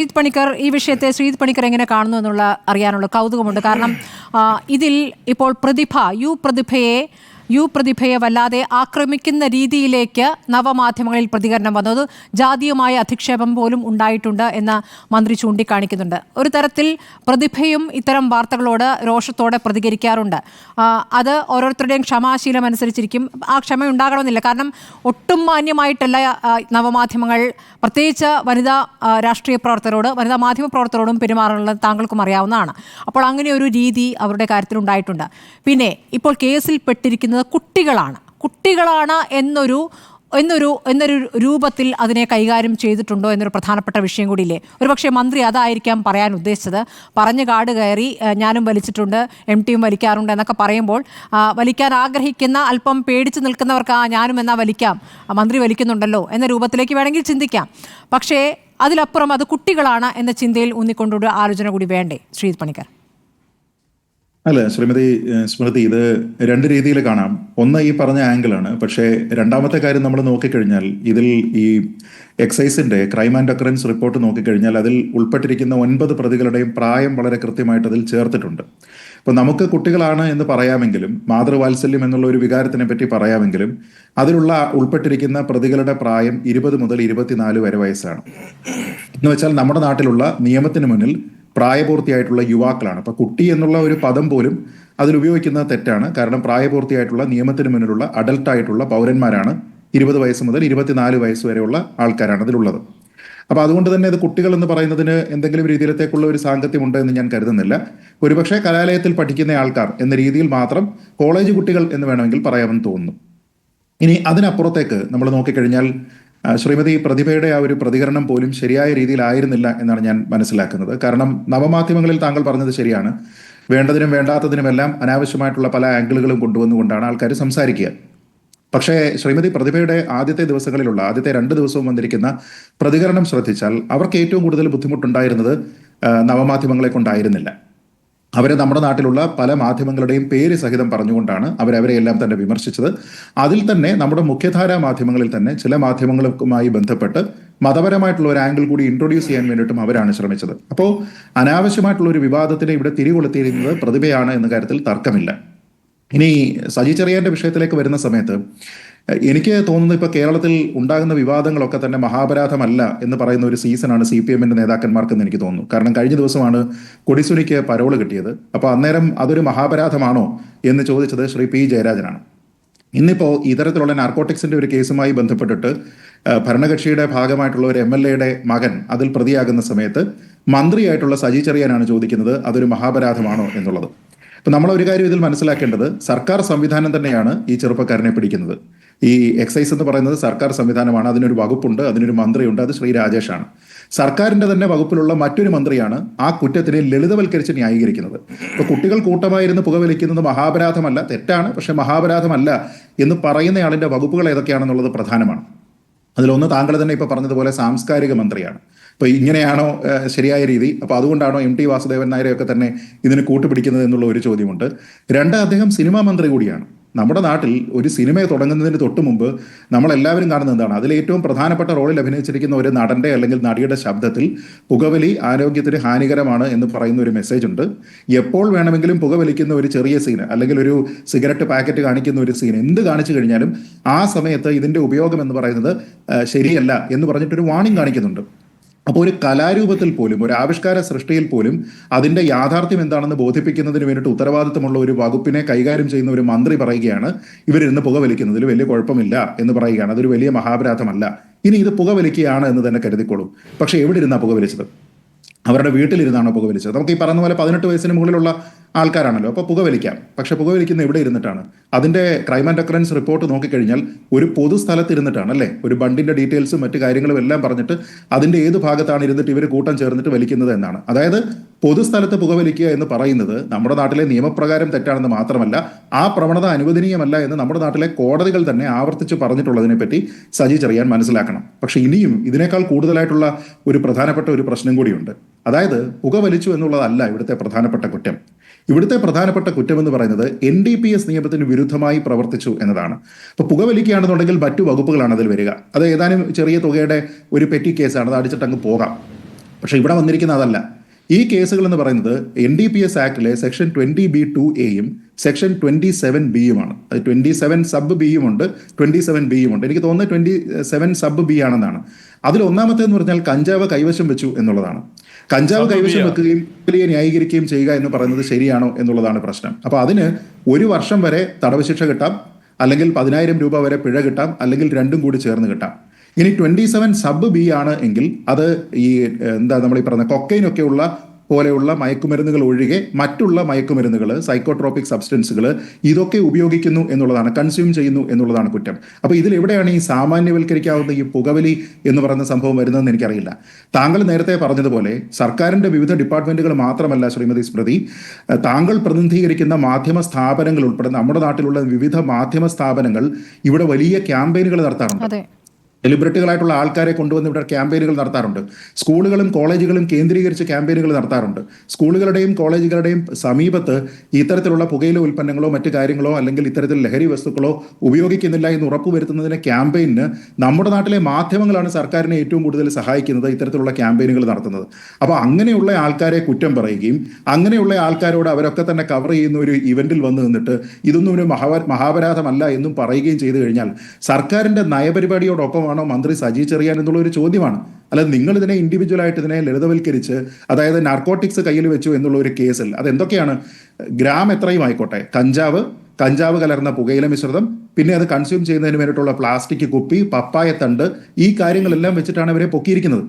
ശ്രീത് പണിക്കർ ഈ വിഷയത്തെ ശ്രീത് പണിക്കർ എങ്ങനെ കാണുന്നു എന്നുള്ള അറിയാനുള്ള കൗതുകമുണ്ട്. കാരണം ഇതിൽ ഇപ്പോൾ പ്രതിഭ യു പ്രതിഭയെ യു പ്രതിഭയെ വല്ലാതെ ആക്രമിക്കുന്ന രീതിയിലേക്ക് നവമാധ്യമങ്ങളിൽ പ്രതികരണം വന്നത് ജാതീയമായ അധിക്ഷേപം പോലും ഉണ്ടായിട്ടുണ്ട് എന്ന് മന്ത്രി ചൂണ്ടിക്കാണിക്കുന്നുണ്ട്. ഒരു തരത്തിൽ പ്രതിഭയും ഇത്തരം വാർത്തകളോട് രോഷത്തോടെ പ്രതികരിക്കാറുണ്ട്. അത് ഓരോരുത്തരുടെയും ക്ഷമാശീലം അനുസരിച്ചിരിക്കും. ആ ക്ഷമ ഉണ്ടാകണമെന്നില്ല. കാരണം ഒട്ടും മാന്യമായിട്ടല്ല നവമാധ്യമങ്ങൾ പ്രത്യേകിച്ച് വനിതാ രാഷ്ട്രീയ പ്രവർത്തകരോട് വനിതാ മാധ്യമ പ്രവർത്തകരോടും പെരുമാറുന്നത് താങ്കൾക്കും അറിയാവുന്നതാണ്. അപ്പോൾ അങ്ങനെ ഒരു രീതി അവരുടെ കാര്യത്തിൽ ഉണ്ടായിട്ടുണ്ട് പിന്നെ ഇപ്പോൾ കേസിൽ പെട്ടിരിക്കുന്നത് കുട്ടികളാണ്. കുട്ടികളാണ് എന്നൊരു എന്നൊരു എന്നൊരു രൂപത്തിൽ അതിനെ കൈകാര്യം ചെയ്തിട്ടുണ്ടോ എന്നൊരു പ്രധാനപ്പെട്ട വിഷയം കൂടിയില്ലേ? ഒരുപക്ഷെ മന്ത്രി അതായിരിക്കാം പറയാൻ ഉദ്ദേശിച്ചത്. പറഞ്ഞ് കാട് കയറി ഞാനും വലിച്ചിട്ടുണ്ട് എം ടിയും വലിക്കാറുണ്ട് എന്നൊക്കെ പറയുമ്പോൾ വലിക്കാൻ ആഗ്രഹിക്കുന്ന അല്പം പേടിച്ച് നിൽക്കുന്നവർക്ക് ആ ഞാനും എന്നാ വലിക്കാം മന്ത്രി വലിക്കുന്നുണ്ടല്ലോ എന്ന രൂപത്തിലേക്ക് വേണമെങ്കിൽ ചിന്തിക്കാം. പക്ഷേ അതിലപ്പുറം അത് കുട്ടികളാണ് എന്ന ചിന്തയിൽ ഊന്നിക്കൊണ്ടൊരു ആലോചന കൂടി വേണ്ടേ? ശ്രീ പണിക്കർ. അല്ല ശ്രീമതി സ്മൃതി ഇത് രണ്ട് രീതിയിൽ കാണാം. ഒന്ന് ഈ പറഞ്ഞ ആംഗിളാണ് പക്ഷേ രണ്ടാമത്തെ കാര്യം നമ്മൾ നോക്കിക്കഴിഞ്ഞാൽ ഇതിൽ ഈ എക്സൈസിന്റെ ക്രൈം ആൻഡ് അക്കറൻസ് റിപ്പോർട്ട് നോക്കിക്കഴിഞ്ഞാൽ അതിൽ ഉൾപ്പെട്ടിരിക്കുന്ന ഒൻപത് പ്രതികളുടെയും പ്രായം വളരെ കൃത്യമായിട്ട് അതിൽ ചേർത്തിട്ടുണ്ട്. അപ്പോൾ നമുക്ക് കുട്ടികളാണ് എന്ന് പറയാമെങ്കിലും മാതൃവാത്സല്യം എന്നുള്ള ഒരു വികാരത്തിനെ പറ്റി പറയാമെങ്കിലും അതിലുള്ള ഉൾപ്പെട്ടിരിക്കുന്ന പ്രതികളുടെ പ്രായം ഇരുപത് മുതൽ ഇരുപത്തിനാല് വരെ വയസ്സാണ്. എന്ന് വെച്ചാൽ നമ്മുടെ നാട്ടിലുള്ള നിയമത്തിന് മുന്നിൽ പ്രായപൂർത്തിയായിട്ടുള്ള യുവാക്കളാണ്. അപ്പൊ കുട്ടി എന്നുള്ള ഒരു പദം പോലും അതിൽ ഉപയോഗിക്കുന്നത് തെറ്റാണ്. കാരണം പ്രായപൂർത്തിയായിട്ടുള്ള നിയമത്തിന് മുന്നിലുള്ള അഡൽട്ടായിട്ടുള്ള പൗരന്മാരാണ് ഇരുപത് വയസ്സ് മുതൽ ഇരുപത്തിനാല് വയസ്സ് വരെയുള്ള ആൾക്കാരാണ് അതിലുള്ളത്. അപ്പൊ അതുകൊണ്ട് തന്നെ ഇത് കുട്ടികൾ എന്ന് പറയുന്നതിന് എന്തെങ്കിലും രീതിയിലത്തേക്കുള്ള ഒരു സാങ്കത്യമുണ്ട് എന്ന് ഞാൻ കരുതുന്നില്ല. ഒരുപക്ഷെ കലാലയത്തിൽ പഠിക്കുന്ന ആൾക്കാർ എന്ന രീതിയിൽ മാത്രം കോളേജ് കുട്ടികൾ എന്ന് വേണമെങ്കിൽ പറയാമെന്ന് തോന്നുന്നു. ഇനി അതിനപ്പുറത്തേക്ക് നമ്മൾ നോക്കിക്കഴിഞ്ഞാൽ ശ്രീമതി പ്രതിഭയുടെ ആ ഒരു പ്രതികരണം പോലും ശരിയായ രീതിയിലായിരുന്നില്ല എന്നാണ് ഞാൻ മനസ്സിലാക്കുന്നത്. കാരണം നവമാധ്യമങ്ങളിൽ താങ്കൾ പറഞ്ഞത് ശരിയാണ്. വേണ്ടതിനും വേണ്ടാത്തതിനുമെല്ലാം അനാവശ്യമായിട്ടുള്ള പല ആംഗിളുകളും കൊണ്ടുവന്നുകൊണ്ടാണ് ആൾക്കാർ സംസാരിക്കുക. പക്ഷേ ശ്രീമതി പ്രതിഭയുടെ ആദ്യത്തെ ദിവസങ്ങളിലുള്ള ആദ്യത്തെ രണ്ട് ദിവസവും വന്നിരിക്കുന്ന പ്രതികരണം ശ്രദ്ധിച്ചാൽ അവർക്ക് ഏറ്റവും കൂടുതൽ ബുദ്ധിമുട്ടുണ്ടായിരുന്നത് നവമാധ്യമങ്ങളെ കൊണ്ടായിരുന്നില്ല. അവരെ നമ്മുടെ നാട്ടിലുള്ള പല മാധ്യമങ്ങളുടെയും പേര് സഹിതം പറഞ്ഞുകൊണ്ടാണ് അവരവരെ എല്ലാം തന്നെ വിമർശിച്ചത്. അതിൽ തന്നെ നമ്മുടെ മുഖ്യധാരാ മാധ്യമങ്ങളിൽ തന്നെ ചില മാധ്യമങ്ങളുമായി ബന്ധപ്പെട്ട് മതപരമായിട്ടുള്ള ഒരു ആംഗിൾ കൂടി ഇൻട്രൊഡ്യൂസ് ചെയ്യാൻ വേണ്ടിയിട്ടും അവരാണ് ശ്രമിച്ചത്. അപ്പോൾ അനാവശ്യമായിട്ടുള്ള ഒരു വിവാദത്തിനെ ഇവിടെ തിരികൊളുത്തിയിരിക്കുന്നത് പ്രതിഭയാണ് എന്ന കാര്യത്തിൽ തർക്കമില്ല. ഇനി സജി ചെറിയാന്റെ വിഷയത്തിലേക്ക് വരുന്ന സമയത്ത് എനിക്ക് തോന്നുന്നത് ഇപ്പൊ കേരളത്തിൽ ഉണ്ടാകുന്ന വിവാദങ്ങളൊക്കെ തന്നെ മഹാപരാധമല്ല എന്ന് പറയുന്ന ഒരു സീസണാണ് സി പി എമ്മിന്റെ നേതാക്കന്മാർക്കെന്ന് എനിക്ക് തോന്നുന്നു. കാരണം കഴിഞ്ഞ ദിവസമാണ് കൊടിസുനിക്ക് പരോൾ കിട്ടിയത്. അപ്പോൾ അന്നേരം അതൊരു മഹാപരാധമാണോ എന്ന് ചോദിച്ചത് ശ്രീ പി ജയരാജനാണ്. ഇന്നിപ്പോ ഇത്തരത്തിലുള്ള നാർക്കോട്ടിക്സിന്റെ ഒരു കേസുമായി ബന്ധപ്പെട്ടിട്ട് ഭരണകക്ഷിയുടെ ഭാഗമായിട്ടുള്ള ഒരു എം എൽ എയുടെ മകൻ അതിൽ പ്രതിയാകുന്ന സമയത്ത് മന്ത്രിയായിട്ടുള്ള സജി ചെറിയാനാണ് ചോദിക്കുന്നത് അതൊരു മഹാപരാധമാണോ എന്നുള്ളത്. അപ്പൊ നമ്മൾ ഒരു കാര്യം ഇതിൽ മനസ്സിലാക്കേണ്ടത് സർക്കാർ സംവിധാനം തന്നെയാണ് ഈ ചെറുപ്പക്കാരനെ പിടിക്കുന്നത്. ഈ എക്സൈസ് എന്ന് പറയുന്നത് സർക്കാർ സംവിധാനമാണ് അതിനൊരു വകുപ്പുണ്ട് അതിനൊരു മന്ത്രിയുണ്ട് അത് ശ്രീ രാജേഷാണ്. സർക്കാരിന്റെ തന്നെ വകുപ്പിലുള്ള മറ്റൊരു മന്ത്രിയാണ് ആ കുറ്റത്തിനെ ലളിതവൽക്കരിച്ച് ന്യായീകരിക്കുന്നത്. ഇപ്പൊ കുട്ടികൾ കൂട്ടമായിരുന്ന് പുകവലിക്കുന്നത് മഹാപരാധമല്ല തെറ്റാണ് പക്ഷേ മഹാപരാധമല്ല എന്ന് പറയുന്നയാളിന്റെ വകുപ്പുകൾ ഏതൊക്കെയാണെന്നുള്ളത് പ്രധാനമാണ്. അതിലൊന്ന് താങ്കൾ തന്നെ ഇപ്പോൾ പറഞ്ഞതുപോലെ സാംസ്കാരിക മന്ത്രിയാണ്. അപ്പൊ ഇങ്ങനെയാണോ ശരിയായ രീതി? അപ്പോൾ അതുകൊണ്ടാണോ എം ടി വാസുദേവൻ നായരെയൊക്കെ തന്നെ ഇതിന് കൂട്ടുപിടിക്കുന്നത് എന്നുള്ള ഒരു ചോദ്യമുണ്ട്. രണ്ട് അദ്ദേഹം സിനിമാ മന്ത്രി കൂടിയാണ്. നമ്മുടെ നാട്ടിൽ ഒരു സിനിമയെ തുടങ്ങുന്നതിന് തൊട്ട് മുമ്പ് നമ്മളെല്ലാവരും കാണുന്ന കാണുന്നത് എന്താണ്? അതിൽ ഏറ്റവും പ്രധാനപ്പെട്ട റോളിൽ അഭിനയിച്ചിരിക്കുന്ന ഒരു നടന്റെ അല്ലെങ്കിൽ നടിയുടെ ശബ്ദത്തിൽ പുകവലി ആരോഗ്യത്തിന് ഹാനികരമാണ് എന്ന് പറയുന്ന ഒരു മെസ്സേജ് ഉണ്ട്. എപ്പോൾ വേണമെങ്കിലും പുകവലിക്കുന്ന ഒരു ചെറിയ സീൻ അല്ലെങ്കിൽ ഒരു സിഗരറ്റ് പാക്കറ്റ് കാണിക്കുന്ന ഒരു സീൻ എന്ത് കാണിച്ചു കഴിഞ്ഞാലും ആ സമയത്ത് ഇതിന്റെ ഉപയോഗം എന്ന് പറയുന്നത് ശരിയല്ല എന്ന് പറഞ്ഞിട്ടൊരു വാണിംഗ് കാണിക്കുന്നുണ്ട്. അപ്പോൾ ഒരു കലാരൂപത്തിൽ പോലും ഒരു ആവിഷ്കാര സൃഷ്ടിയിൽ പോലും അതിന്റെ യാഥാർത്ഥ്യം എന്താണെന്ന് ബോധിപ്പിക്കുന്നതിന് വേണ്ടിയിട്ട് ഉത്തരവാദിത്തമുള്ള ഒരു വകുപ്പിനെ കൈകാര്യം ചെയ്യുന്ന ഒരു മന്ത്രി പറയുകയാണ് ഇവരിന്ന് പുകവലിക്കുന്നതിൽ വലിയ കുഴപ്പമില്ല എന്ന് പറയുകയാണ്. അതൊരു വലിയ മഹാപരാധമല്ല. ഇനി ഇത് പുകവലിക്കുകയാണ് എന്ന് തന്നെ കരുതിക്കോളും. പക്ഷെ എവിടെ ഇരുന്നാ പുകവലിച്ചത്? അവരുടെ വീട്ടിലിരുന്നാണോ പുകവലിച്ചത്? നമുക്ക് ഈ പറഞ്ഞ പോലെ പതിനെട്ട് വയസ്സിന് മുകളിലുള്ള ആൾക്കാരാണല്ലോ. അപ്പോൾ പുകവലിക്കാം. പക്ഷെ പുകവലിക്കുന്ന ഇവിടെ ഇരുന്നിട്ടാണ്? അതിന്റെ ക്രൈം ആൻഡ് അക്കറൻസ് റിപ്പോർട്ട് നോക്കിക്കഴിഞ്ഞാൽ ഒരു പൊതു സ്ഥലത്ത് ഇരുന്നിട്ടാണ് അല്ലേ? ഒരു ബണ്ടിന്റെ ഡീറ്റെയിൽസും മറ്റു കാര്യങ്ങളും എല്ലാം പറഞ്ഞിട്ട് അതിന്റെ ഏത് ഭാഗത്താണ് ഇരുന്നിട്ട് ഇവർ കൂട്ടം ചേർന്നിട്ട് വലിക്കുന്നത് എന്നാണ്. അതായത് പൊതുസ്ഥലത്ത് പുകവലിക്കുക എന്ന് പറയുന്നത് നമ്മുടെ നാട്ടിലെ നിയമപ്രകാരം തെറ്റാണെന്ന് മാത്രമല്ല ആ പ്രവണത അനുവദനീയമല്ല എന്ന് നമ്മുടെ നാട്ടിലെ കോടതികൾ തന്നെ ആവർത്തിച്ച് പറഞ്ഞിട്ടുള്ളതിനെ പറ്റി സജി ചെറിയാൻ മനസ്സിലാക്കണം. പക്ഷെ ഇനിയും ഇതിനേക്കാൾ കൂടുതലായിട്ടുള്ള ഒരു പ്രധാനപ്പെട്ട ഒരു പ്രശ്നം കൂടിയുണ്ട്. അതായത് പുകവലിച്ചു എന്നുള്ളതല്ല ഇവിടുത്തെ പ്രധാനപ്പെട്ട കുറ്റം. ഇവിടുത്തെ പ്രധാനപ്പെട്ട കുറ്റം എന്ന് പറയുന്നത് എൻ ഡി പി എസ് നിയമത്തിന് വിരുദ്ധമായി പ്രവർത്തിച്ചു എന്നതാണ്. അപ്പൊ പുകവലിക്കുകയാണെന്നുണ്ടെങ്കിൽ മറ്റു വകുപ്പുകളാണ് അതിൽ വരിക. അത് ഏതാനും ചെറിയ തുകയുടെ ഒരു പെറ്റി കേസാണ്. അത് അടിച്ചിട്ടങ്ങ് പോകാം. പക്ഷെ ഇവിടെ വന്നിരിക്കുന്ന അതല്ല. ഈ കേസുകൾ എന്ന് പറയുന്നത് എൻ ഡി പി എസ് ആക്ടിലെ സെക്ഷൻ ട്വന്റി ബി ടു എയും സെക്ഷൻ ട്വന്റി സെവൻ ബിയുമാണ് അത് ട്വന്റി സെവൻ സബ് ബിയും ഉണ്ട് ട്വന്റി സെവൻ ബിയും ഉണ്ട്. എനിക്ക് തോന്നുന്നത് ട്വന്റി സെവൻ സബ് ബി ആണെന്നാണ്. അതിൽ ഒന്നാമത്തെ എന്ന് പറഞ്ഞാൽ കഞ്ചാവ് കൈവശം വെച്ചു എന്നുള്ളതാണ്. കഞ്ചാവ് കൈവശം വെക്കുകയും വലിയ ന്യായീകരിക്കുകയും ചെയ്യുക എന്ന് പറയുന്നത് ശരിയാണോ എന്നുള്ളതാണ് പ്രശ്നം. അപ്പൊ അതിന് ഒരു വർഷം വരെ തടവ് ശിക്ഷ കിട്ടാം അല്ലെങ്കിൽ പതിനായിരം രൂപ വരെ പിഴ കിട്ടാം അല്ലെങ്കിൽ രണ്ടും കൂടി ചേർന്ന് കിട്ടാം. ഇനി ട്വന്റി സെവൻ സബ് ബി ആണ് എങ്കിൽ അത് ഈ എന്താ നമ്മൾ ഈ പറഞ്ഞ കൊക്കൈനൊക്കെ ഉള്ള പോലെയുള്ള മയക്കുമരുന്നുകൾ ഒഴികെ മറ്റുള്ള മയക്കുമരുന്നുകൾ സൈക്കോട്രോപിക് സബ്സ്റ്റൻസുകൾ ഇതൊക്കെ ഉപയോഗിക്കുന്നു എന്നുള്ളതാണ് കൺസ്യൂം ചെയ്യുന്നു എന്നുള്ളതാണ് കുറ്റം. അപ്പോൾ ഇതിൽ എവിടെയാണ് ഈ സാമാന്യവൽക്കരിക്കാവുന്ന ഈ പുകവലി എന്ന് പറയുന്ന സംഭവം വരുന്നതെന്ന് എനിക്കറിയില്ല. താങ്കൾ നേരത്തെ പറഞ്ഞതുപോലെ സർക്കാരിന്റെ വിവിധ ഡിപ്പാർട്ട്മെന്റുകൾ മാത്രമല്ല ശ്രീമതി സ്മൃതി താങ്കൾ പ്രതിനിധീകരിക്കുന്ന മാധ്യമ സ്ഥാപനങ്ങൾ ഉൾപ്പെടെ നമ്മുടെ നാട്ടിലുള്ള വിവിധ മാധ്യമ സ്ഥാപനങ്ങൾ ഇവിടെ വലിയ ക്യാമ്പയിനുകൾ നടത്താറുണ്ട്. സെലിബ്രിറ്റികളായിട്ടുള്ള ആൾക്കാരെ കൊണ്ടുവന്ന് ഇവിടെ ക്യാമ്പയിനുകൾ നടത്താറുണ്ട്. സ്കൂളുകളും കോളേജുകളും കേന്ദ്രീകരിച്ച് ക്യാമ്പയിനുകൾ നടത്താറുണ്ട്. സ്കൂളുകളുടെയും കോളേജുകളുടെയും സമീപത്ത് ഇത്തരത്തിലുള്ള പുകയില ഉൽപ്പന്നങ്ങളോ മറ്റു കാര്യങ്ങളോ അല്ലെങ്കിൽ ഇത്തരത്തിൽ ലഹരി വസ്തുക്കളോ ഉപയോഗിക്കുന്നില്ല എന്ന് ഉറപ്പുവരുത്തുന്നതിന് ക്യാമ്പയിന് നമ്മുടെ നാട്ടിലെ മാധ്യമങ്ങളാണ് സർക്കാരിനെ ഏറ്റവും കൂടുതൽ സഹായിക്കുന്നത് ഇത്തരത്തിലുള്ള ക്യാമ്പയിനുകൾ നടത്തുന്നത്. അപ്പോൾ അങ്ങനെയുള്ള ആൾക്കാരെ കുറ്റം പറയുകയും അങ്ങനെയുള്ള ആൾക്കാരോട് അവരൊക്കെ തന്നെ കവർ ചെയ്യുന്ന ഒരു ഇവന്റിൽ വന്ന് നിന്നിട്ട് ഇതൊന്നും ഒരു മഹാ മഹാപരാധമല്ല എന്നും പറയുകയും ചെയ്തു കഴിഞ്ഞാൽ സർക്കാരിന്റെ നയപരിപാടിയോടൊപ്പമാണോ മന്ത്രി സജി ചെറിയാൻ എന്നുള്ള ഒരു ചോദ്യമാണ്. അല്ല നിങ്ങൾ ഇതിനെ ഇൻഡിവിജ്വൽ ആയിട്ട് ഇതിനെ ലളിതവൽക്കരിച്ച് അതായത് നാർക്കോട്ടിക്സ് കയ്യിൽ വെച്ചു എന്നുള്ള ഒരു കേസിൽ അത് എന്തൊക്കെയാണ് ഗ്രാം എത്രയും ആയിക്കോട്ടെ. കഞ്ചാവ് കഞ്ചാവ് കലർന്ന പുകയില മിശ്രിതം പിന്നെ അത് കൺസ്യൂം ചെയ്യുന്നതിന് വേണ്ടിയിട്ടുള്ള പ്ലാസ്റ്റിക് കുപ്പി പപ്പായ തണ്ട് ഈ കാര്യങ്ങളെല്ലാം വെച്ചിട്ടാണ് ഇവരെ പൊക്കിയിരിക്കുന്നത്.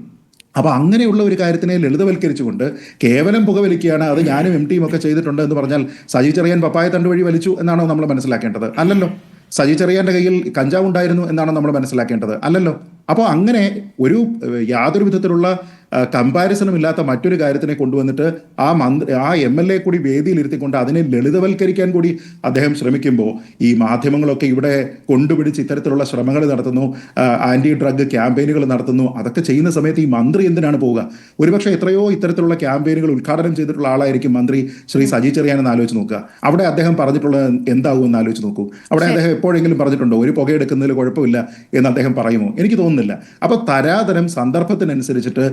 അപ്പൊ അങ്ങനെയുള്ള ഒരു കാര്യത്തിനെ ലളിതവൽക്കരിച്ചുകൊണ്ട് കേവലം പുകവലിക്കുകയാണ് അത് ഞാനും എം ടിയും ഒക്കെ ചെയ്തിട്ടുണ്ട് എന്ന് പറഞ്ഞാൽ സജി ചെറിയാൻ പപ്പായ തണ്ട് വഴി വലിച്ചു എന്നാണോ നമ്മൾ മനസ്സിലാക്കേണ്ടത്? അല്ലല്ലോ. സജി ചെറിയാന്റെ കയ്യിൽ കഞ്ചാവ് ഉണ്ടായിരുന്നു എന്നാണ് നമ്മൾ മനസ്സിലാക്കേണ്ടത്. അല്ലല്ലോ? അപ്പോൾ അങ്ങനെ ഒരു യാതൊരു വിധത്തിലുള്ള കമ്പാരിസണും ഇല്ലാത്ത മറ്റൊരു കാര്യത്തിനെ കൊണ്ടുവന്നിട്ട് ആ മന്ത്രി ആ എം എൽ എ കൂടി വേദിയിലിരുത്തിക്കൊണ്ട് അതിനെ ലളിതവൽക്കരിക്കാൻ കൂടി അദ്ദേഹം ശ്രമിക്കുമ്പോൾ ഈ മാധ്യമങ്ങളൊക്കെ ഇവിടെ കൊണ്ടുപിടിച്ച് ഇത്തരത്തിലുള്ള ശ്രമങ്ങൾ നടത്തുന്നു ആന്റി ഡ്രഗ് ക്യാമ്പയിനുകൾ നടത്തുന്നു അതൊക്കെ ചെയ്യുന്ന സമയത്ത് ഈ മന്ത്രി എന്തിനാണ് പോവുക? ഒരുപക്ഷെ എത്രയോ ഇത്തരത്തിലുള്ള ക്യാമ്പയിനുകൾ ഉദ്ഘാടനം ചെയ്തിട്ടുള്ള ആളായിരിക്കും മന്ത്രി ശ്രീ സജി ചെറിയാനെന്ന് ആലോചിച്ച് നോക്കുക. അവിടെ അദ്ദേഹം പറഞ്ഞിട്ടുള്ളത് എന്താവും എന്ന് ആലോചിച്ച് നോക്കൂ. അവിടെ അദ്ദേഹം എപ്പോഴെങ്കിലും പറഞ്ഞിട്ടുണ്ടോ ഒരു പുകയെടുക്കുന്നതിൽ കുഴപ്പമില്ല എന്ന് അദ്ദേഹം പറയുമോ? എനിക്ക് തോന്നുന്നില്ല അപ്പൊ തരാതരം സന്ദർഭത്തിനനുസരിച്ചിട്ട്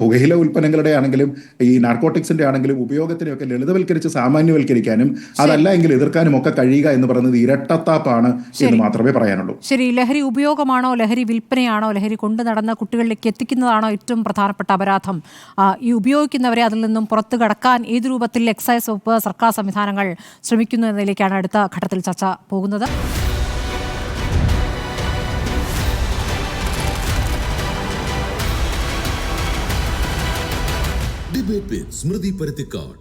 പുകയില ഉൽപ്പന്നങ്ങളുടെ ആണെങ്കിലും ഈ നാർക്കോട്ടിക്സിന്റെ ആണെങ്കിലും ഉപയോഗത്തിനെയൊക്കെ ലളിതവൽക്കരിച്ച് സാമാന്യവൽക്കരിക്കാനും അതല്ല എങ്കിൽ എതിർക്കാനും ഒക്കെ കഴിയുക എന്ന് പറയുന്നത് ഇരട്ടത്താപ്പാണ് എന്ന് മാത്രമേ പറയാനുള്ളൂ. ശരി. ലഹരി ഉപയോഗമാണോ ലഹരി വിൽപ്പനയാണോ ലഹരി കൊണ്ടു നടന്ന കുട്ടികളിലേക്ക് എത്തിക്കുന്നതാണോ ഏറ്റവും പ്രധാനപ്പെട്ട അപരാധം? ഈ ഉപയോഗിക്കുന്നവരെ അതിൽ നിന്നും പുറത്തു കടക്കാൻ ഏത് രൂപത്തിൽ എക്സൈസ് വകുപ്പ് സർക്കാർ സംവിധാനങ്ങൾ ശ്രമിക്കുന്നു എന്നതിലേക്കാണ് അടുത്ത ഘട്ടത്തിൽ ചർച്ച പോകുന്നത്. ഡിബേറ്റ് വിത്ത് സ്മൃതി പരുത്തിക്കാട്